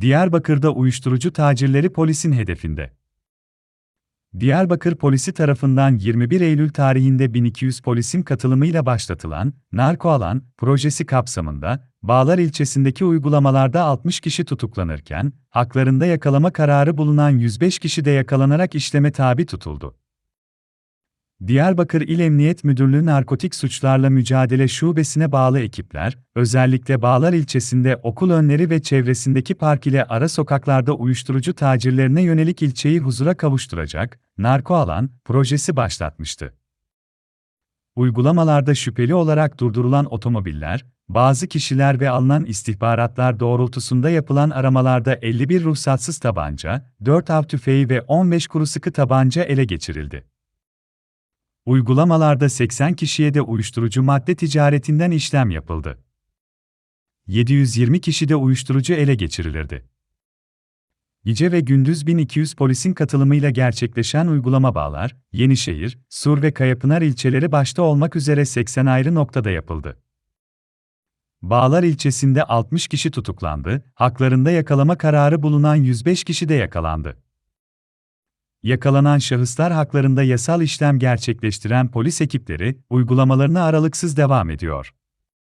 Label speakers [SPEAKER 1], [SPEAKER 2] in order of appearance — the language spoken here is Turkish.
[SPEAKER 1] Diyarbakır'da uyuşturucu tacirleri polisin hedefinde. Diyarbakır polisi tarafından 21 Eylül tarihinde 1200 polisin katılımıyla başlatılan Narko Alan projesi kapsamında Bağlar ilçesindeki uygulamalarda 60 kişi tutuklanırken, haklarında yakalama kararı bulunan 105 kişi de yakalanarak işleme tabi tutuldu. Diyarbakır İl Emniyet Müdürlüğü Narkotik Suçlarla Mücadele Şubesine bağlı ekipler, özellikle Bağlar ilçesinde okul önleri ve çevresindeki park ile ara sokaklarda uyuşturucu tacirlerine yönelik ilçeyi huzura kavuşturacak, narko alan projesi başlatmıştı. Uygulamalarda şüpheli olarak durdurulan otomobiller, bazı kişiler ve alınan istihbaratlar doğrultusunda yapılan aramalarda 51 ruhsatsız tabanca, 4 av tüfeği ve 15 kuru sıkı tabanca ele geçirildi. Uygulamalarda 80 kişiye de uyuşturucu madde ticaretinden işlem yapıldı. 720 kişi de uyuşturucu ele geçirilirdi. Gece ve gündüz 1200 polisin katılımıyla gerçekleşen uygulama bağlar, Yenişehir, Sur ve Kayapınar ilçeleri başta olmak üzere 80 ayrı noktada yapıldı. Bağlar ilçesinde 60 kişi tutuklandı, haklarında yakalama kararı bulunan 105 kişi de yakalandı. Yakalanan şahıslar haklarında yasal işlem gerçekleştiren polis ekipleri uygulamalarına aralıksız devam ediyor.